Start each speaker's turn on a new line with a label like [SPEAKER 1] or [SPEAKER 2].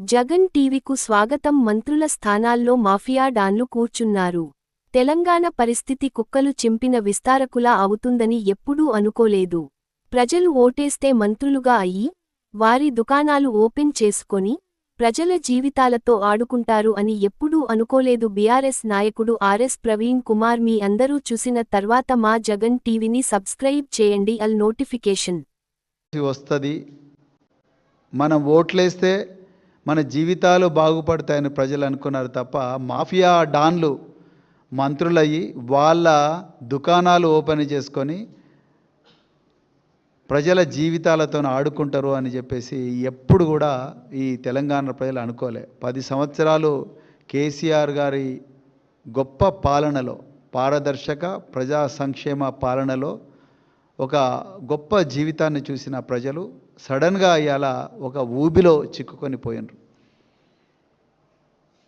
[SPEAKER 1] జగన్ టీవీకు స్వాగతం మంత్రుల స్థానాల్లో మాఫియా డాన్లు కూర్చున్నారు. తెలంగాణ పరిస్థితి కుక్కలు చింపిన విస్తారకులా అవుతుందని ఎప్పుడూ అనుకోలేదు. ప్రజలు ఓటేస్తే మంత్రులుగా అయ్యి వారి దుకాణాలు ఓపెన్ చేసుకొని ప్రజల జీవితాలతో ఆడుకుంటారు అని ఎప్పుడూ అనుకోలేదు బీఆర్ఎస్ నాయకుడు ఆర్ఎస్ ప్రవీణ్ కుమార్. మీ అందరూ చూసిన తర్వాత మా జగన్ టీవీని సబ్స్క్రైబ్ చేయండి. All notification.
[SPEAKER 2] వస్తుంది. మనం ఓట్లేస్తే మన జీవితాలు బాగుపడతాయని ప్రజలు అనుకున్నారు తప్ప మాఫియా డాన్లు మంత్రులయ్యి వాళ్ళ దుకాణాలు ఓపెన్ చేసుకొని ప్రజల జీవితాలతో ఆడుకుంటారు అని చెప్పేసి ఎప్పుడు కూడా ఈ తెలంగాణ ప్రజలు అనుకోలే. పది సంవత్సరాలు కేసీఆర్ గారి గొప్ప పాలనలో పారదర్శక ప్రజా సంక్షేమ పాలనలో ఒక గొప్ప జీవితాన్ని చూసిన ప్రజలు సడన్గా అయ్యాల ఒక ఊబిలో చిక్కుకొని పోయినరు.